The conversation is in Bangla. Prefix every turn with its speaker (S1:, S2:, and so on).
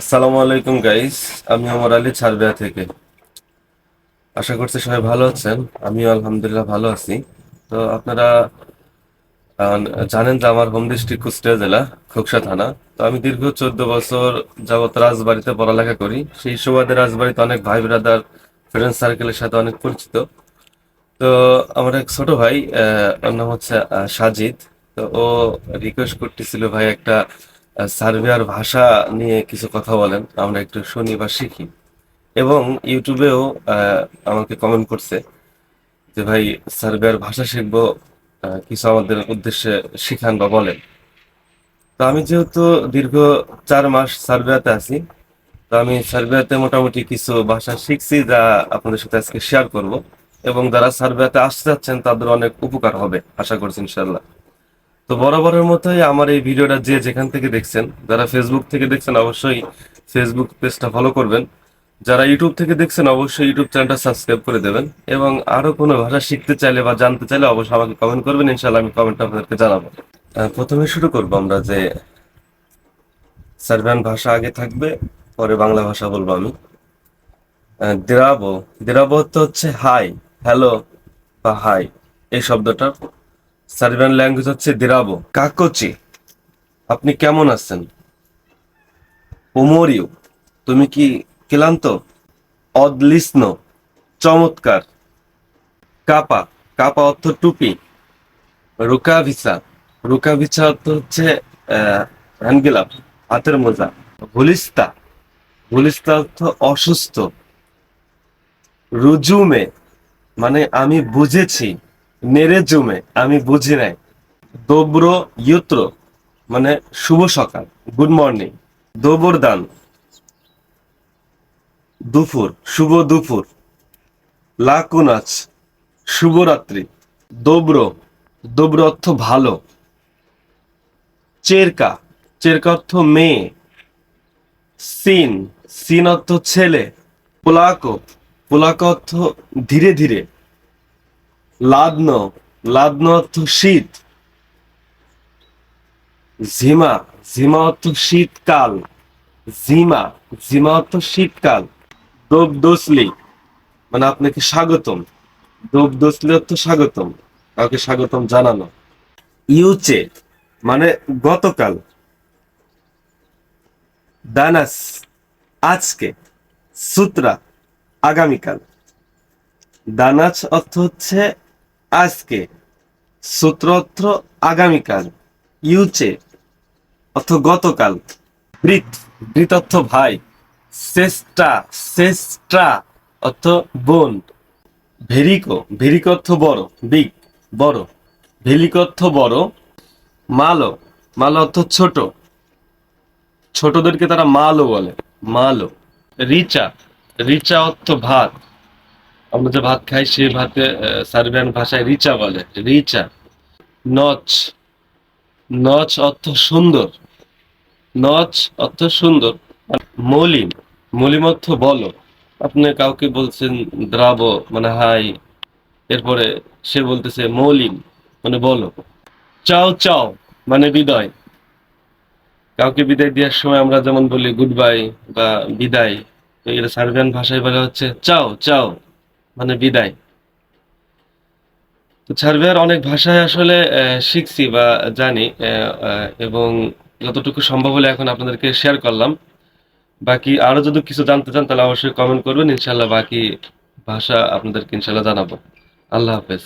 S1: আসসালামু আলাইকুম গাইস আমি অমর আলী ছারবিয়া থেকে। আশা করছি সবাই ভালো আছেন। আমিও আলহামদুলিল্লাহ ভালো আছি। তো আপনারা জানেন যে আমার হোম ডিস্ট্রিক্ট কুষ্টিয়া জেলা, খোকসা থানা। তো আমি দীর্ঘ চোদ্দ বছর যাবত রাজবাড়িতে পড়ালেখা করি। সেই সুবাদে রাজবাড়িতে অনেক ভাই ব্রাদার ফ্রেন্ড সার্কেলের সাথে অনেক পরিচিত। তো আমার এক ছোট ভাই ওর নাম হচ্ছে সাজিদ। তো ও রিকোয়েস্ট করতেছিল ভাই একটা সার্বিয়ার ভাষা নিয়ে কিছু কথা বলেন, আমরা একটু শুনি বা শিখি। এবং ইউটিউবেও আমাকে কমেন্ট করছে যে, ভাই, সার্বিয়ার ভাষা শিখব কিছু আমাদের উদ্দেশ্যে শিখান বা বলেন। তো আমি যেহেতু দীর্ঘ চার মাস সার্বিয়াতে আছি, তো আমি সার্বিয়াতে মোটামুটি কিছু ভাষা শিখছি যা আপনাদের সাথে আজকে শেয়ার করব। এবং যারা সার্বিয়াতে আসতে যাচ্ছেন তাদের অনেক উপকার হবে, আশা করছি ইনশাল্লাহ তো বরাবরের মতোই আমার এই ভিডিওটা যে যেখান থেকে দেখছেন, যারা ফেসবুক থেকে দেখছেন, অবশ্যই ফেসবুক পেজটা ফলো করবেন। যারা ইউটিউব থেকে দেখছেন, অবশ্যই ইউটিউব চ্যানেলটা সাবস্ক্রাইব করে দেবেন। এবং আরও কোনো ভাষা শিখতে চাইলে বা জানতে চাইলে অবশ্যই আমাকে কমেন্ট করবেন ইনশাল্লাহ আমি কমেন্টটা আপনাদেরকে জানাব। প্রথমে শুরু করব আমরা যে সার্বিয়ান ভাষা আগে থাকবে, পরে বাংলা ভাষা বলব আমি। দেরাবো, দিরাবো তো হচ্ছে হাই হ্যালো বা হাই এই শব্দটা। সার্বিয়ান ল্যাঙ্গুয়েজ হচ্ছে দিরাবো। কাকোচি। আপনি কেমন আছেন? উমরিউ তুমি কি ক্লান্ত? অদলিস্ন। চমৎকার। কাপা। কাপা অর্থ টুপি। রুকাভিসা। রুকাভিসা অর্থ হচ্ছে হ্যান্ডগিলাপ হাতের মোজা। ভুলিস্তা। ভুলিস্তা অর্থ অসুস্থ। রুজুমে। মানে আমি বুঝেছি। নেরেজুমে আমি বুঝি নাই। দোব্র ইউত্র মানে শুভ সকাল, গুড মর্নিং। দোবর দান। দুপুর, শুভ দুপুর। লাকুনাচ শুভরাত্রি। দোব্র দোব্র অর্থ ভালো। চেরকা চেরকা অর্থ মেয়ে। সিন সিন অর্থ ছেলে। পোলাকো পোলাকো অর্থ ধীরে ধীরে। লাদন লাদন অর্থ শীত। ঝিমা ঝিমা অর্থ শীতকাল। জিমা জিমা অর্থ শীতকাল। দোব দোসলি মানে আপনাকে স্বাগতম। দোব দোসলি অর্থ স্বাগতম, কাউকে স্বাগতম জানানো। ইউচে মানে গতকাল। দানাস, আজকে। সুত্রা, আগামীকাল। দানাচ অর্থ হচ্ছে আজকে সূত্র অর্থ আগামীকাল, ইউচে অর্থ গতকাল, বৃত বৃত অর্থ ভাই, শ্রেষ্ঠা শ্রেষ্ঠা, অর্থ বোন, ভেরিকো ভেরিকো অর্থ বড়, বিগ, বড় ভেলিকো অর্থ বড়, মালো মালো অর্থ ছোট, ছোটদেরকে তারা মালো বলে, মালো, রিচা রিচা অর্থ ভাত আমরা যে ভাত খাই সেই ভাতে সার্বিয়ান ভাষায় রিচা বলে। রিচা, নচ। নচ অর্থ সুন্দর। নচ অর্থ সুন্দর। মলিম মলিম অর্থ বলো। আপনি কাউকে বলছেন দ্রাব মানে হাই, এরপরে সে বলতেছে মলিম মানে বলো। চাও চাও মানে বিদায়। কাউকে বিদায় দেওয়ার সময় আমরা যেমন বলি গুড বাই বা বিদায় এটা সার্বিয়ান ভাষায় বলা হচ্ছে চাও চাও। মানে বিদায়। সার্বিয়ার অনেক ভাষায় আসলে শিখছি বা জানি এবং যতটুকু সম্ভব হলে এখন আপনাদেরকে শেয়ার করলাম। বাকি আরও যদি কিছু জানতে চান, তাহলে অবশ্যই কমেন্ট করবেন ইনশাল্লাহ বাকি ভাষা আপনাদেরকে ইনশাল্লাহ জানাব। আল্লাহ হাফেজ।